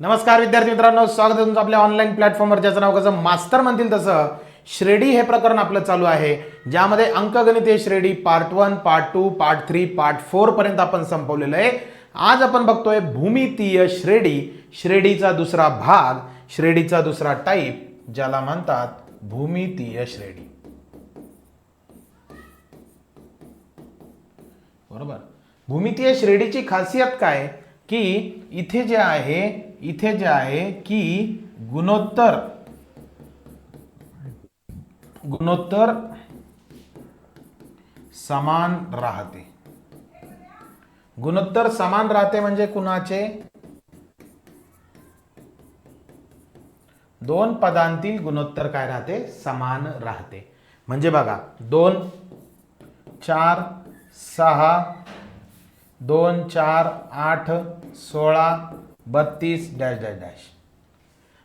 नमस्कार विद्यार्थी मित्रांनो स्वागत आहे तुमचं आपल्या ऑनलाईन प्लॅटफॉर्मवर ज्याचं नाव कसं मास्टर म्हणतील तसं. श्रेडी हे प्रकरण आपलं चालू आहे ज्यामध्ये अंकगणितीय श्रेणी part one part two part three part four पर्यंत आपण संपवलेलं आहे. आज आपण बघतोय भूमितीय श्रेणी श्रेणीचा दुसरा भाग श्रेडीचा दुसरा टाईप ज्याला म्हणतात भूमितीय श्रेणी. बरोबर? भूमितीय श्रेणीची खासियत काय? की इथे जे आहे इथे जे आहे की गुणोत्तर. गुणोत्तर समान राहते. गुणोत्तर समान राहते म्हणजे कुणाचे? दोन पदांतील गुणोत्तर काय राहते? समान राहते. म्हणजे बघा दोन चार सहा दोन चार आठ सोळा बत्तीस डॅश डॅश डॅश.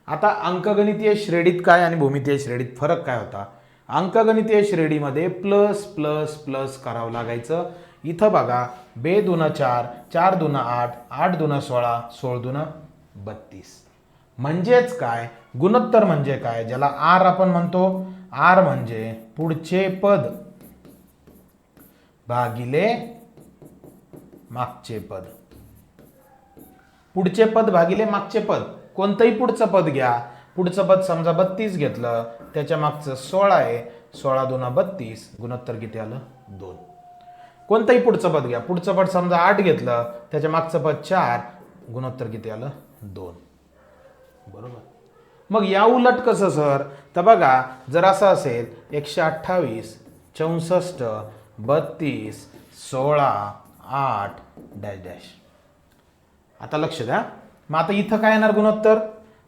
आता अंकगणितीय श्रेणीत काय आणि भूमितीय श्रेणीत फरक काय होता? अंकगणितीय श्रेणीमध्ये प्लस प्लस प्लस करावं लागायचं. इथं बघा बे दुन चार चार दुन आठ आठ दुन सोळा सोळ दुन बत्तीस. म्हणजेच काय? गुणोत्तर म्हणजे काय? ज्याला आर आपण म्हणतो आर म्हणजे पुढचे पद. भागिले मागचे पद. पुढचे पद भागिले मागचे पद. कोणतंही पुढचं पद घ्या. पुढचं पद समजा बत्तीस घेतलं. त्याच्या मागचं सोळा आहे. सोळा दोन बत्तीस. गुणोत्तर किती आलं? दोन. कोणतंही पुढचं पद घ्या. पुढचं पद समजा आठ घेतलं. त्याच्या मागचं पद चार. गुणोत्तर किती आलं? दोन. बरोबर? मग या उलट कसं सर? तर बघा जर असं असेल एकशे अठ्ठावीस चौसष्ट बत्तीस सोळा आठ डॅश डॅश. आता लक्ष द्या. मग आता इथं काय येणार गुणोत्तर?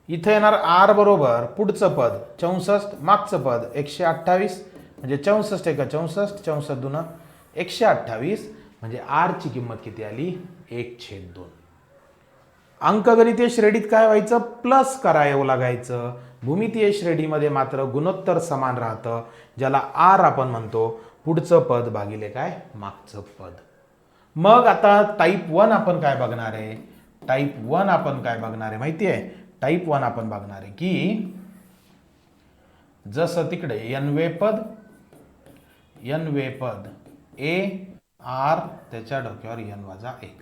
इथं येणार आर बरोबर पुढचं पद चौसष्ट मागचं पद एकशे अठ्ठावीस. म्हणजे चौसष्ट एका चौसष्ट चौसष्ट दुन एकशे अठ्ठावीस. म्हणजे आरची किंमत किती आली? एक छेद दोन. अंकगणितीय श्रेणीत काय व्हायचं? प्लस करावं लागायचं. भूमितीय श्रेणीमध्ये मात्र गुणोत्तर समान राहतं ज्याला आर आपण म्हणतो. पुढचं पद भागिले काय? मागचं पद. मग आता टाईप वन आपण काय बघणार आहे? टाईप वन आपण काय बघणार आहे माहिती आहे? टाईप वन आपण बघणार आहे की जसं तिकडे एनवे पद एनवे पद ए आर त्याच्या डोक्यावर एन वजा एक.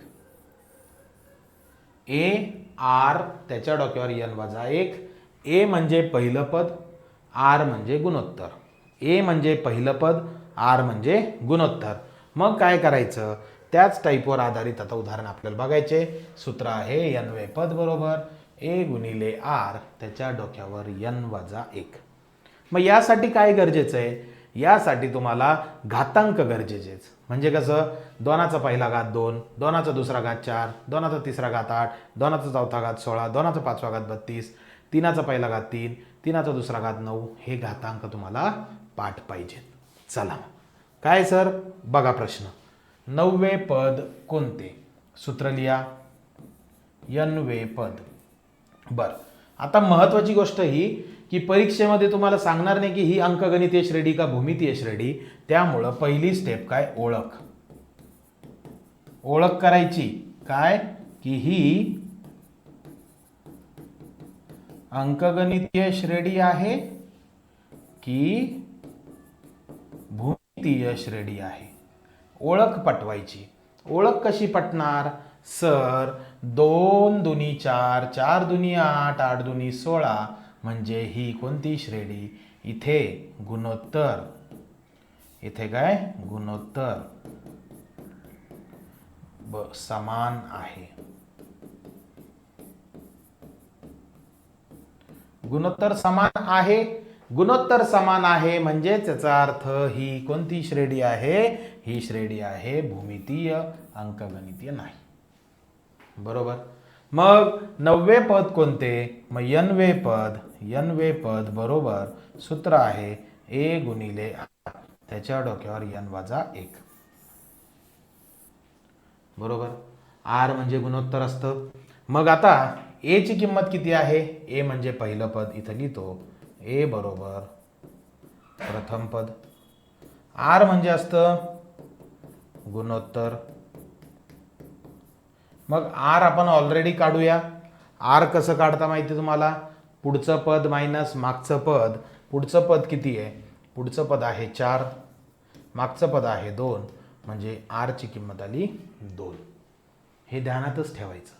ए आर त्याच्या डोक्यावर एन वजा एक. ए म्हणजे पहिलं पद आर म्हणजे गुणोत्तर. ए म्हणजे पहिलं पद आर म्हणजे गुणोत्तर. मग काय करायचं? त्याच टाईपवर आधारित आता उदाहरण आपल्याला बघायचे. सूत्र आहे यनवे वे पद बरोबर. ए गुणिले आर त्याच्या डोक्यावर यन वजा एक. मग यासाठी काय गरजेचं आहे? यासाठी तुम्हाला घातांक गरजेचेच. म्हणजे कसं? दोनाचा पहिला घात दोन दोनाचा दुसरा घात चार दोनाचा तिसरा घात आठ दोनाचा चौथा घात सोळा दोनाचा पाचवा घात बत्तीस तीनाचा पहिला घात तीन तीनाचा दुसरा घात नऊ हे घातांक तुम्हाला पाठ पाहिजेत. चला काय सर? बघा प्रश्न. नववे पद कोणते? सूत्र लिहा. यनवे पद. बर. आता महत्वाची गोष्ट ही की परीक्षेमध्ये तुम्हाला सांगणार नाही की ही अंकगणितीय श्रेणी का भूमितीय श्रेणी त्यामुळं पहिली स्टेप काय? ओळख. ओळख करायची. काय? की ही अंकगणितीय श्रेणी आहे की भूमितीय श्रेणी आहे. ओळख पटवायची. ओळख कशी पटणार? सर दोन दुनी चार चार दुनी आठ आठ दुनी सोळा म्हणजे ही कोणती श्रेणी? इथे गुणोत्तर. इथे काय? गुणोत्तर. ब समान आहे. गुणोत्तर समान आहे? गुणोत्तर समान आहे म्हणजेच याचा अर्थ ही कोणती श्रेणी आहे? ही श्रेणी आहे भूमितीय अंकगणितीय नाही. बरोबर? मग नववे पद कोणते? मग यनवे पद. यनवे पद बरोबर सूत्र आहे ए गुणिले त्याच्या डोक्यावर यन वजा एक. बरोबर? आर म्हणजे गुणोत्तर असतं. मग आता ए ची किंमत किती आहे? ए म्हणजे पहिलं पद. इथं लिहितो. ए बरोबर. प्रथम पद. आर म्हणजे असतं? गुणोत्तर. मग आर आपण ऑलरेडी काढूया. आर कसं काढता माहिती तुम्हाला? पुढचं पद मायनस मागचं पद. पुढचं पद किती आहे? पुढचं पद आहे चार. मागचं पद आहे दोन. म्हणजे आरची किंमत आली दोन. हे ध्यानातच ठेवायचं.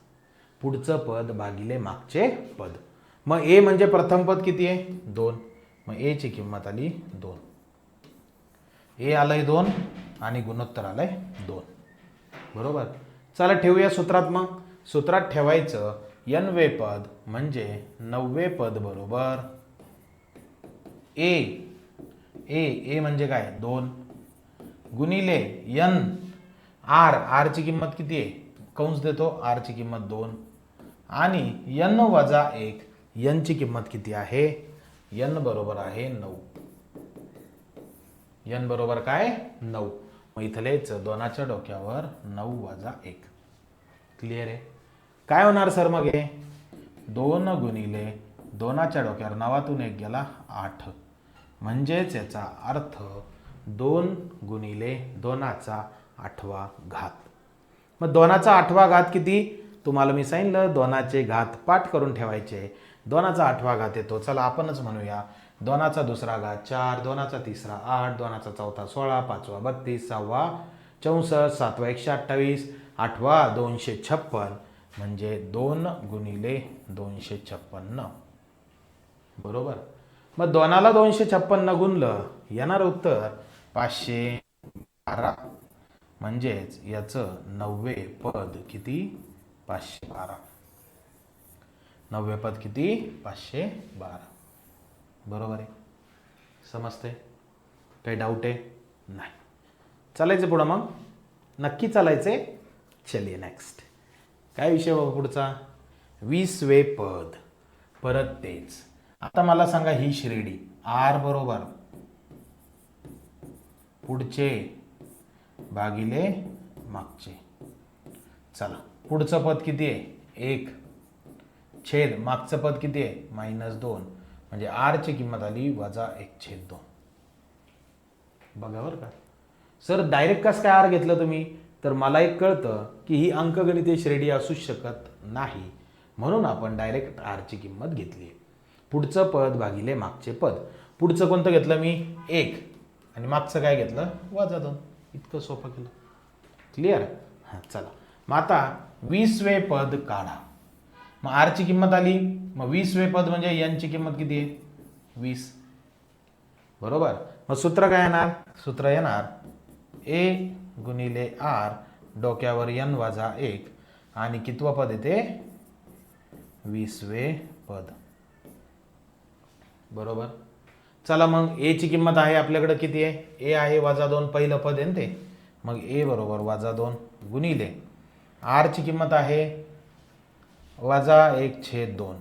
पुढचं पद भागिले मागचे पद. मग ए म्हणजे प्रथम पद किती आहे? दोन. मग एची किंमत आली दोन. ए आलंय दोन आणि गुणोत्तर आलंय दोन. बरोबर? चला ठेवूया सूत्रात मग. सूत्रात ठेवायचं वे पद म्हणजे नववे पद बरोबर. ए. ए ए म्हणजे काय? दोन. गुणिले यन आर आरची किंमत किती आहे? कंस देतो आरची किंमत दोन. आणि यन वजा एक. यनची किंमत किती आहे? यन बरोबर आहे नऊ. यन बरोबर काय? नऊ. मग इथलेच दोनाच्या डोक्यावर नऊ वजा एक. क्लिअर आहे? काय होणार सर मग हे? दोन गुणिले दोनाच्या डोक्यावर नवातून एक गेला आठ. म्हणजेच याचा अर्थ दोन गुणिले दोनाचा आठवा घात. मग दोनाचा आठवा घात किती? तुम्हाला मी सांगितलं दोनाचे घात पाठ करून ठेवायचे. दोनाचा आठवा घात येतो. चला आपणच म्हणूया. दोनाचा दुसरा घात चार दोनाचा तिसरा आठ दोनाचा चौथा सोळा पाचवा बत्तीस सहावा चौसष्ट सातवा एकशे अठ्ठावीस आठवा दोनशे छप्पन. म्हणजे दोन गुणिले दोनशे छप्पन्न. बरोबर? मग दोनाला दोनशे छप्पन्न गुणलं येणार उत्तर पाचशे बारा. म्हणजेच याचं नववे पद किती? पाचशे बारा. नववे पद किती? पाचशे बारा. बरोबर आहे. समजते काही डाऊट आहे? नाही. चालायचं पुढं मग? नक्की चालायचे चलिए नेक्स्ट काय विषय बाबा पुढचा? वीसवे पद. परत तेच. आता मला सांगा ही श्रेणी. आर बरोबर. पुढचे. भागिले मागचे. चला. पुढचं पद किती आहे? एक. छेद मागचं पद किती आहे? मायनस दोन. म्हणजे आरची किंमत आली वजा एक छेद दोन. बघा बरं का. सर डायरेक्ट कसं काय आर घेतलं तुम्ही? तर मला एक कळतं की ही अंकगणितीय श्रेणी असूच शकत नाही. म्हणून आपण डायरेक्ट आरची किंमत घेतली. पुढचं पद भागिले मागचे पद. पुढचं कोणतं घेतलं मी? एक. आणि मागचं काय घेतलं? वजा दोन. इतकं सोपं केलं. क्लिअर हां चला. मग आता वीसवे पद काढा. मग आरची किंमत आली. मग वीसवे पद म्हणजे यांची किंमत किती आहे? वीस. बरोबर? मग सूत्र काय येणार? सूत्र येणार ए गुणिले आर डोक्यावर यन वजा एक. आणि कितवं पद येते वीसवे पद. बरोबर? चला मग एची किंमत आहे आपल्याकडे किती आहे? ए आहे वजा दोन. पहिलं पद आहे ते? मग ए बरोबर वजा दोन गुणिले आरची किंमत आहे वजा एक छेद दोन.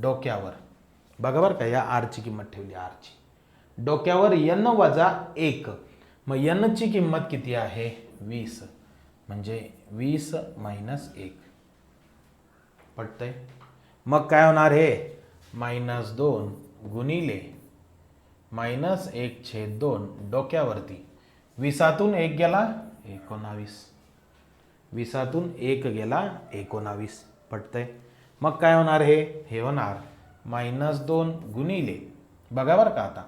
डोक्यावर. बघा बरं का या आरची किंमत ठेवली आरची. डोक्यावर यन वजा एक. मग यनची किंमत किती आहे? वीस. म्हणजे वीस मायनस एक. पटतंय? मग काय होणार हे? मायनस दोन गुणिले मायनस एक छेद दोन डोक्यावरती. विसातून एक गेला एकोणावीस. विसातून एक गेला एकोणावीस. पटतंय. मग काय होणार हे? हे होणार. मायनस दोन गुणिले. बघा बरं का आता.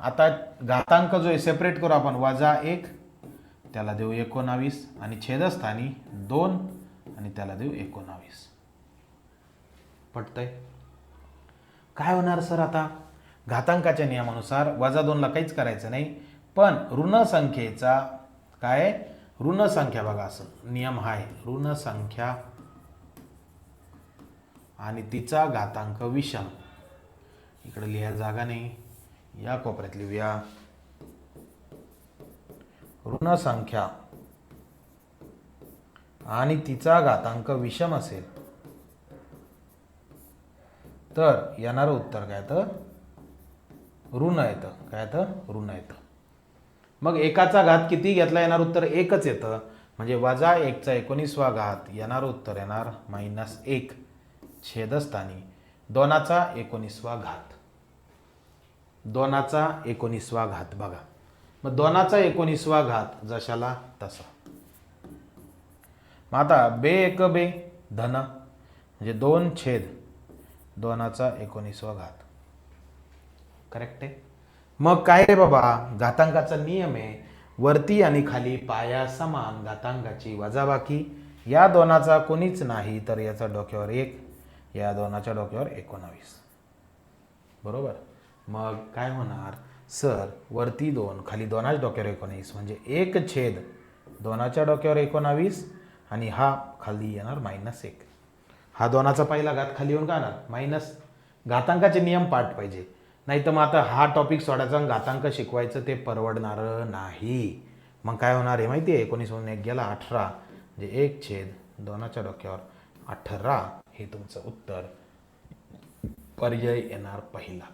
आता घातांक जो आहे सेपरेट करू आपण. वजा एक त्याला देऊ एकोणावीस. आणि छेदस्थानी दोन आणि त्याला देऊ एकोणावीस. पटतंय? काय होणार सर आता? घातांकाच्या नियमानुसार वजा दोनला काहीच करायचं नाही. पण ऋण संख्येचा काय ऋण संख्या बघा असं. नियम हा आहे. ऋण संख्या आणि तिचा घातांक विषम. इकडे लिहायला जागा नाही. या कोपऱ्यात लिहूया. ऋण संख्या. आणि तिचा घातांक विषम असेल. तर येणारं उत्तर काय तर? ऋण येतं. काय तर? ऋण येतं. मग एकाचा घात किती घेतला येणार उत्तर? एकच येतं. म्हणजे वजा एकचा एकोणीसवा घात. येणार उत्तर येणार मायनस एक. छेदस्थानी. दोनाचा एकोणीसवा घात. दोनाचा एकोणीसवा घात बघा. मग दोनाचा एकोणीसवा घात जशाला तसा. मग आता बे एक बे धन. म्हणजे दोन छेद. दोनाचा एकोणीसवा घात. करेक्ट आहे? मग काय रे बाबा? घातांकाचा नियम आहे. वरती आणि खाली पाया समान घातांकाची वजाबाकी. या दोनाचा कोणीच नाही तर याचा डोक्यावर एक या दोनाच्या डोक्यावर एकोणावीस. बरोबर? मग काय होणार? सर वरती दोन खाली दोनाच्या डोक्यावर एकोणीस म्हणजे एक छेद दोनाच्या डोक्यावर एकोणावीस आणि हा खाली येणार मायनस एक. हा दोनाचा पहिला घात खाली येऊन काय येणार मायनस घातांकाचे नियम पाठ पाहिजे. नाही तर मग आता हा टॉपिक सोडायचा आणि घातांक शिकवायचं ते परवडणारं नाही. मग काय होणार आहे माहिती आहे? एकोणीस म्हणून एक गेला अठरा. म्हणजे एक छेद दोनाच्या डोक्यावर अठरा. हे तुमचं उत्तर. पर्याय येणार पहिला.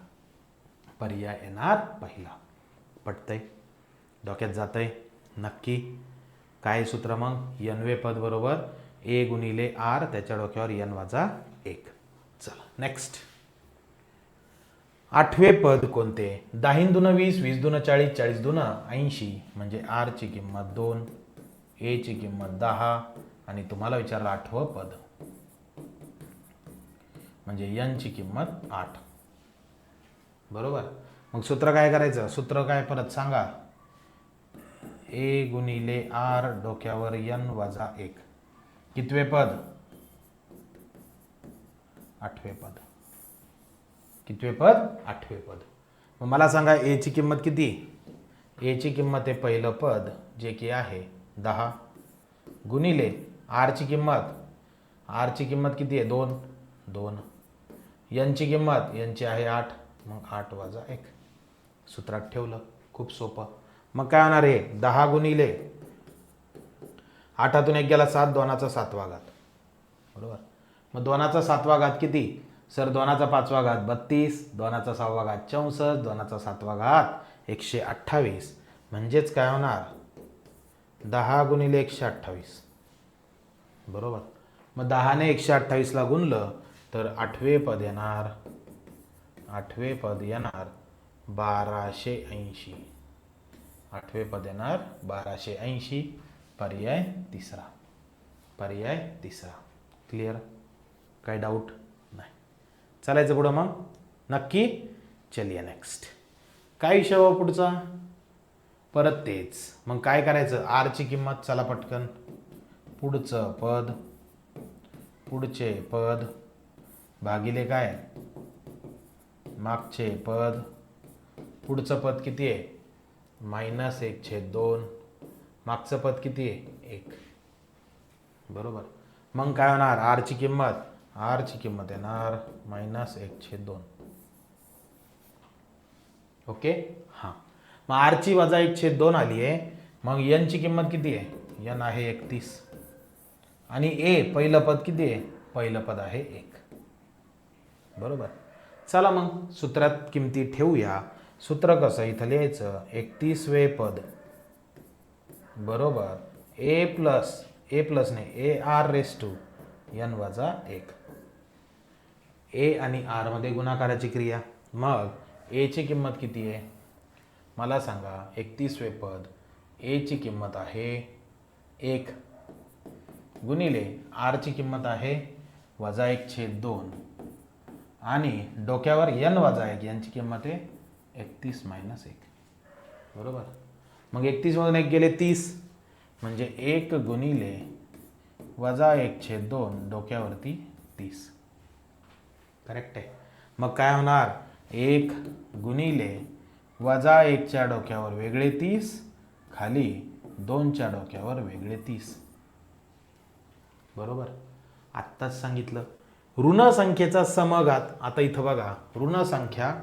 पर्याय येणार पहिला. पटतंय? डोक्यात जातंय? नक्की? काय सूत्र मग? यनवे पद बरोबर? ए गुणिले आर त्याच्या डोक्यावर यन वाजा एक. चला नेक्स्ट आठवे पद कोणते? दाहीन दुन वीस वीस दुन चाळीस चाळीस दुन ऐंशी. म्हणजे आरची किंमत दोन एची किंमत दहा. आणि तुम्हाला विचारलं आठवं पद. म्हणजे यनची किंमत आठ. बरोबर? मग सूत्र काय करायचं? सूत्र काय परत सांगा. ए गुणिले आर डोक्यावर यन वजा एक. कितवे पद? आठवे पद. कितवे पद? आठवे पद. मग मला सांगा एची किंमत किती? एची किंमत आहे पहिलं पद जे की आहे दहा. गुणिले आरची किंमत. आरची किंमत किती आहे? दोन. दोन. यांची किंमत यांची आहे आठ. मग आठ वाजा एक. सूत्रात ठेवलं. खूप सोपं. मग काय होणार आहे? दहा गुणिले. आठातून एक गेला सात दोनाचा सातवा घात बरोबर? मग दोनाचा सातवा घात किती? सर दोनाचा पाचवा घात बत्तीस दोनाचा सहावा घात चौसष्ट दोनाचा सातवा घात एकशे अठ्ठावीस. म्हणजेच काय होणार? दहा गुणिले एकशे अठ्ठावीस. बरोबर? मग दहाने एकशे अठ्ठावीसला गुणलं तर आठवे पद येणार. आठवे पद येणार बाराशे ऐंशी. आठवे पद येणार बाराशे ऐंशी. पर्याय तिसरा. पर्याय तिसरा. क्लिअर काय डाऊट नाही. चालायचं पुढं मग? नक्की? चलिया नेक्स्ट काय विषय हो पुढचा? परत तेच. मग काय करायचं? आरची किंमत चला पटकन. पुढचं पद. पुढचे पद. भागिले काय? मागचे पद पुढचं पद किती आहे? मायनस एक छेद दोन. मागचं पद किती आहे? एक. बरोबर. मग काय होणार? आरची किंमत. आरची किंमत येणार मायनस एक छेद दोन. ओके? हां. मग आरची वजा एक छेद दोन आली आहे. मग यनची किंमत किती आहे? यन आहे एकतीस. आणि ए पहिलं पद किती आहे? पहिलं पद आहे एक. बरोबर. चला मग सूत्रात किमती ठेवूया. सूत्र कसं इथं लिहायचं एकतीसवे पद. बरोबर. ए प्लस ए प्लस नाही A R raise to N वजा एक. ए आणि आरमध्ये गुणाकाराची क्रिया. मग एची किंमत किती आहे? मला सांगा एकतीसवे पद. एची किंमत आहे एक. गुणिले आरची किंमत आहे वजा एक छेद दोन. आणि डोक्यावर यन वजा एक यांची किंमत आहे एकतीस मायनस एक. बरोबर? मग एकतीसमधून एक गेले तीस. म्हणजे एक गुणिले वजा एक छे दोन डोक्यावरती तीस. करेक्ट आहे. मग काय होणार? एक गुणिले वजा एकच्या डोक्यावर वेगळे तीस खाली दोनच्या डोक्यावर वेगळे तीस. बरोबर? आत्ताच सांगितलं. ऋण संख्येचा समघात आता इथं बघा ऋण संख्या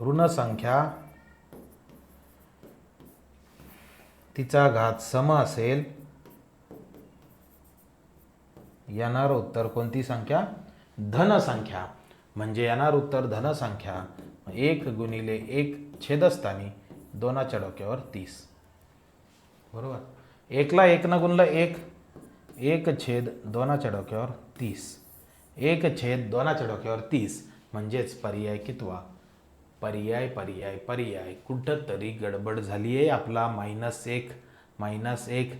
ऋण संख्या तिचा घात सम असेल येणार उत्तर कोणती संख्या? धन संख्या म्हणजे येणार उत्तर धन संख्या एक गुणिले एक छेदस्थानी दोनाच्या डोक्यावर तीस. बरोबर? एकला एकनं गुणलं एक. एक छेद दोनाच्या डोक्यावर तीस. एक छेद दोनाच्या डोक्यावर तीस म्हणजेच पर्याय कितवा? पर्याय पर्याय पर्याय. कुठंतरी गडबड झाली आहे आपला. मायनस एक मायनस एक.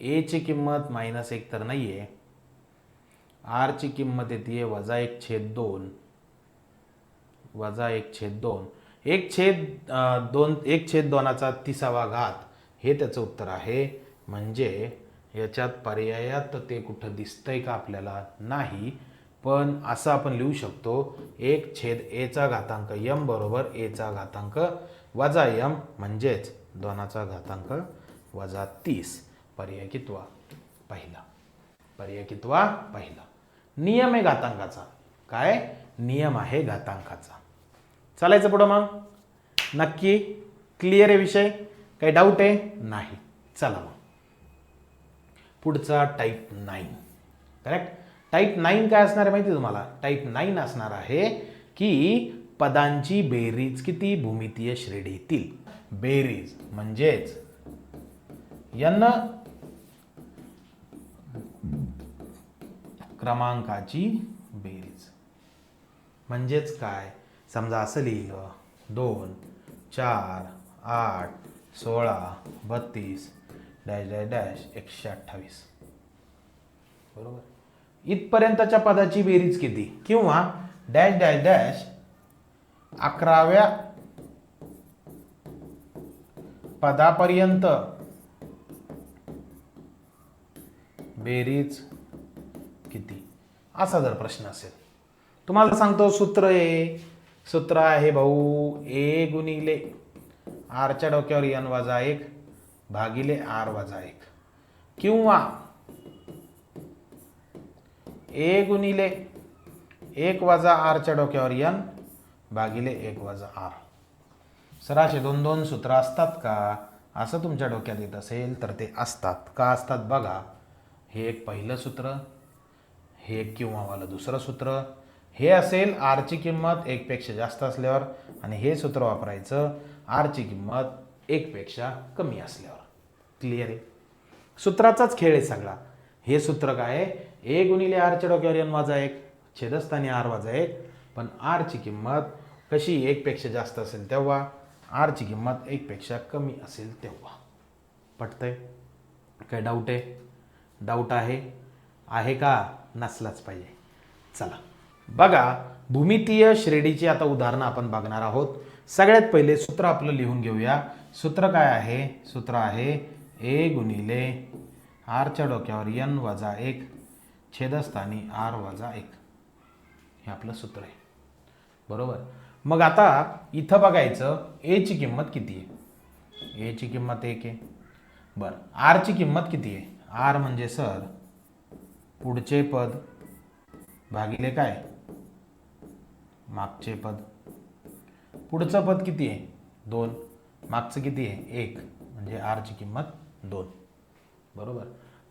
एची किंमत मायनस एक तर नाही आहे आरची किंमत येते आहे वजा एक छेद दोन. वजा एक छेद दोन. एक छेद दोन एक छेद दोनाचा तिसावा घात. हे त्याचं उत्तर आहे. म्हणजे याच्यात पर्यायात ते कुठं दिसतंय का आपल्याला नाही. पण असं आपण लिहू शकतो एक छेद एचा घातांक यम बरोबर एचा घातांक वजा यम म्हणजेच दोनाचा घातांक वजा तीस. पर्याय कितवा पहिला. पर्याय कितवा पहिला. नियम आहे घातांकाचा. काय? नियम आहे घातांकाचा. चालायचं पुढं मग? नक्की? क्लिअर आहे विषय? काही डाऊट आहे? नाही. चला मग. पुढचा type nine correct type nine काय असणार आहे माहिती आहे तुम्हाला? टाईप नाईन असणार आहे की पदांची बेरीज किती भूमितीय श्रेणीतील बेरीज म्हणजेच यांना क्रमांकाची बेरीज. म्हणजेच काय? समजा असं लिहिलं. दोन चार आठ सोळा बत्तीस डॅश डॅश डॅश एकशे अठ्ठावीस. बरोबर? इथपर्यंतच्या पदाची बेरीज किती? किंवा डॅश डॅश डॅश अकराव्या पदापर्यंत बेरीज किती? असा जर प्रश्न असेल. तुम्हाला सांगतो सूत्र आहे सूत्र आहे भाऊ ए गुणिले आरच्या डोक्यावर एन वजा एक. भागिले आर वजा एक. किंवा ए गुणिले एक वजा आरच्या डोक्यावर यन भागिले एक वजा आर. सर असे दोन दोन सूत्र असतात का? असं तुमच्या डोक्यात येत असेल तर ते असतात. का असतात बघा. हे एक पहिलं सूत्र हे एक किंवावालं दुसरं सूत्र. हे असेल आरची किंमत एकपेक्षा जास्त असल्यावर आणि हे सूत्र वापरायचं आरची किंमत एकपेक्षा कमी असल्यावर. क्लिअर आहे? सूत्राचाच खेळ आहे सगळा. हे सूत्र काय आहे? ए गुणिले आरच्या डोक्यावर एन वाजा एक छेदस्थानी आर वाजा एक. पण आरची किंमत कशी एकपेक्षा जास्त असेल तेव्हा? आरची किंमत एकपेक्षा कमी असेल तेव्हा. पटतंय? काय डाऊट आहे? डाऊट आहे? आहे का? नसलाच पाहिजे. चला. बघा भूमितीय श्रेणीची आता उदाहरणं आपण बघणार आहोत. सगळ्यात पहिले सूत्र आपलं लिहून घेऊया. सूत्र काय आहे? सूत्र आहे ए गुणिले आरच्या डोक्यावर यन वजा एक छेदस्थानी आर वजा एक. हे आपलं सूत्र आहे. बरोबर? मग आता इथं बघायचं एची किंमत किती आहे? एची किंमत एक आहे. बरं आरची किंमत किती आहे? आर म्हणजे सर पुढचे पद भागिले काय? मागचे पद. पुढचं पद किती आहे? दोन. मागचं किती आहे? एक. म्हणजे आरची किंमत दोन. बरोबर?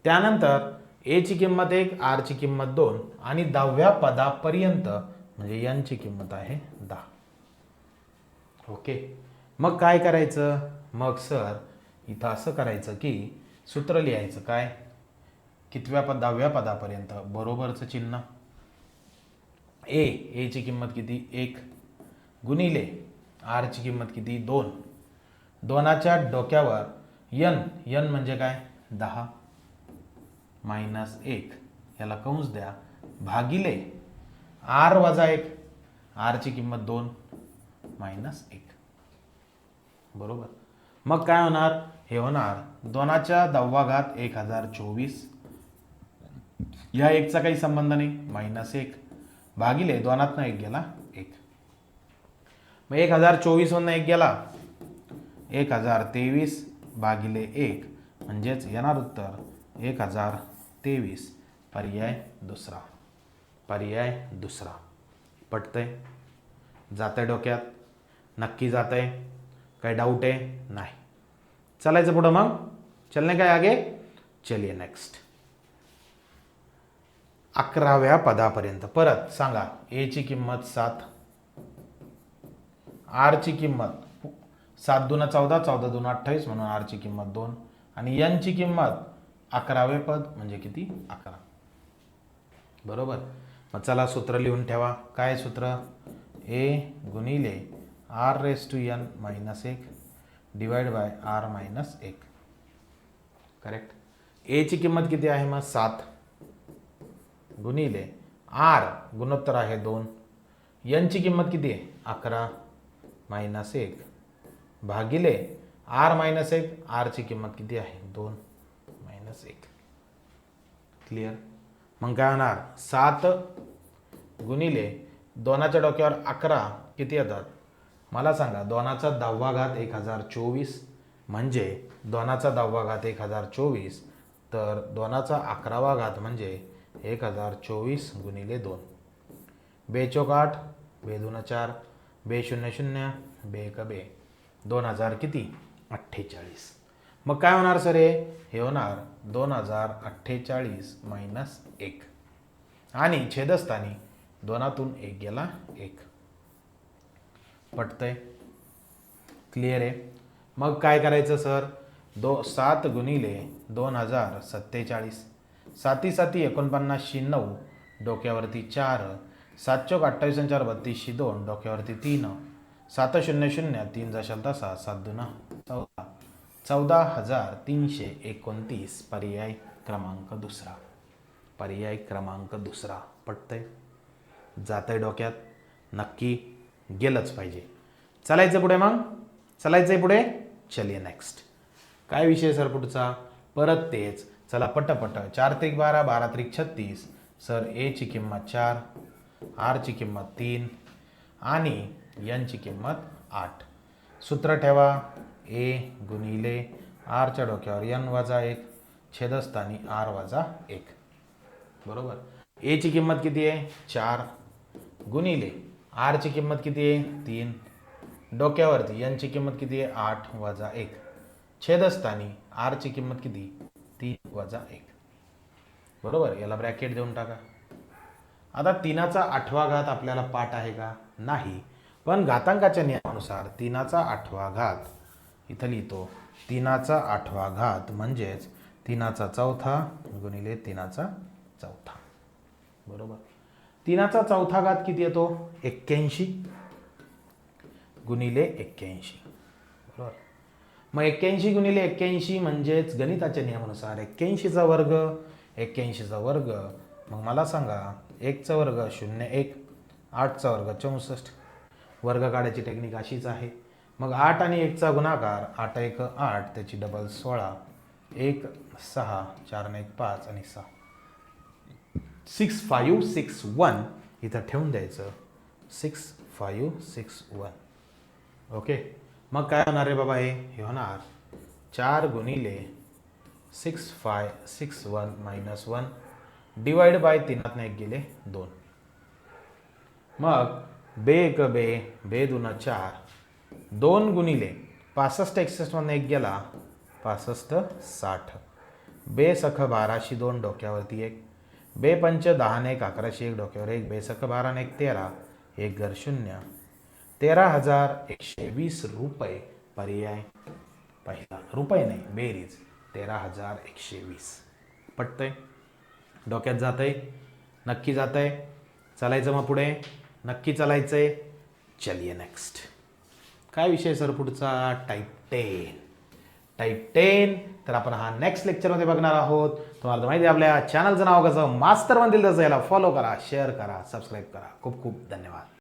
त्यानंतर एची किंमत एक आरची किंमत दोन आणि दहाव्या पदापर्यंत म्हणजे यांची किंमत आहे दहा. ओके? मग काय करायचं? मग सर इथं असं करायचं की सूत्र लिहायचं काय? कितव्या पद दहाव्या पदापर्यंत. बरोबरचं चिन्ह. ए एची किंमत किती? एक. गुणिले आरची किंमत किती? दोन. दोनाच्या डोक्यावर यन यन म्हणजे काय? दहा. मायनस एक. याला कंस द्या. भागिले आर वजा एक. आरची किंमत दोन. मायनस एक. बरोबर. मग काय होणार? हे होणार. दोनाच्या दहावा घात एक हजार चोवीस. या एकचा काही संबंध नाही. मायनस एक. भागिले दोनातनं एक गेला एक. मग एक हजार चोवीसमधनं एक गेला. एक हजार तेवीस भागिले एक म्हणजेच येणार उत्तर एक हजार तेवीस. पर्याय दुसरा. पर्याय दुसरा. पटतंय? जातंय डोक्यात? नक्की जातंय? काही डाऊट आहे? नाही. चलायचं पुढं मग? चलने काय आगे? चलिये नेक्स्ट अकराव्या पदापर्यंत. परत सांगा एची किंमत सात आरची किंमत सात दुना चौदा चौदा दुना अठ्ठावीस म्हणून आरची किंमत दोन. आणि यांची किंमत अकरावे पद म्हणजे किती? अकरा. बरोबर? मग चला सूत्र लिहून ठेवा. काय सूत्र? ए गुणिले R raise to N minus एक डिवाइड बाय आर मायनस एक. करेक्ट? एची किंमत किती आहे मग? सात. गुणिले आर गुणोत्तर आहे दोन. यांची किंमत किती आहे? अकरा. मायनस एक. भागिले आर मायनस एक आरची किंमत किती आहे? दोन मायनस एक. क्लिअर मग काय होणार? सात गुणिले दोनाच्या डोक्यावर अकरा किती येतात? मला सांगा दोनाचा दहावा घात एक हजार चोवीस. म्हणजे दोनाचा दहावा घात एक हजार चोवीस तर दोनाचा अकरावा घात म्हणजे एक हजार चोवीस गुणिले दोन. बेचोक आठ बे दोन चार बे शून्य शून्य बे एक बे. दोन हजार किती? अठ्ठेचाळीस. मग काय होणार सर हे? हे होणार दोन हजार अठ्ठेचाळीस मायनस एक. आणि छेदस्थानी दोनातून एक गेला एक. पटतंय? क्लिअर आहे? मग काय करायचं सर? दो सात गुणिले दोन हजार सत्तेचाळीस. साती साती एकोणपन्नासशी नऊ डोक्यावरती चार. सात चौक अठ्ठावीस चार बत्तीसशी दोन डोक्यावरती तीन. सात शून्य शून्य तीन जशाल तसा सात दोन चौदा. चौदा हजार तीनशे एकोणतीस पर्याय क्रमांक दुसरा. पर्याय क्रमांक दुसरा. पटतंय? जातंय डोक्यात. नक्की गेलंच पाहिजे. चालायचं पुढे मग? चालायचंय पुढे? चलिये नेक्स्ट काय विषय सर पुढचा? परत तेच. चला पटपट. चार त्रिक बारा बारा त्रिक छत्तीस. सर एची किंमत चार आरची किंमत तीन आणि यांची किंमत आठ. सूत्र ठेवा. ए गुणिले आरच्या डोक्यावर एन वजा एक. छेदस्थानी आर वजा एक. बरोबर? एची किंमत किती आहे? चार. गुणिले आरची किंमत किती आहे? तीन. डोक्यावरती यांची किंमत किती आहे? आठ वजा एक. छेदस्थानी आरची किंमत किती? तीन वजा एक. बरोबर? याला ब्रॅकेट देऊन टाका. आता तीनाचा आठवा घात आपल्याला पाठ आहे का? नाही. पण घातांकाच्या नियमानुसार तिनाचा आठवा घात. इथं लिहितो तिनाचा आठवा घात म्हणजेच तिनाचा चौथा गुणिले तिनाचा चौथा. बरोबर? तिनाचा चौथा घात किती येतो? एक्क्याऐंशी. गुणिले एक्क्याऐंशी. बरोबर? मग एक्क्याऐंशी गुणिले एक्क्याऐंशी म्हणजेच गणिताच्या नियमानुसार एक्क्याऐंशीचा वर्ग एक्क्याऐंशीचा वर्ग. मग मला सांगा एकचा वर्ग शून्य एक आठचा वर्ग चौसष्ट. वर्ग काढायची टेक्निक अशीच आहे. मग आठ आणि एकचा गुणाकार आठ एक आठ त्याची डबल सोळा एक सहा चार एक पाच आणि सहा. सिक्स फायू सिक्स वन इथं ठेवून द्यायचं. Six five six one okay मग काय होणार रे बाबा हे? हे होणार. चार गुणिले six five six one minus one divide by तीनातनं एक गेले दोन. मग बे एक बे बे दुना चार. दोन गुणिले पासष्ट एकसष्टमधनं एक गेला पासष्ट साठ. बे सख बाराशे दोन डोक्यावरती एक. बे पंच दहाने एक अकराशे एक डोक्यावर एक. बे सख बाराने एक तेरा एक घर शून्य. तेरा हजार एकशे वीस रुपये पर्याय. पहिला रुपये नाही बेरीज. तेरा हजार एकशे वीस. पटतंय? डोक्यात जातंय? नक्की जातंय? चालायचं मग पुढे. नक्की चालायचंय. चलिये नेक्स्ट काय विषय सर पुढचा? टाईप टेन टाईप टेन तर आपण हा नेक्स्ट लेक्चरमध्ये बघणार आहोत. तुम्हाला तर माहिती आहे आपल्या चॅनलचं नाव कसं? मास्तर म्हणतील तसं याला फॉलो करा शेअर करा सबस्क्राईब करा. खूप खूप धन्यवाद.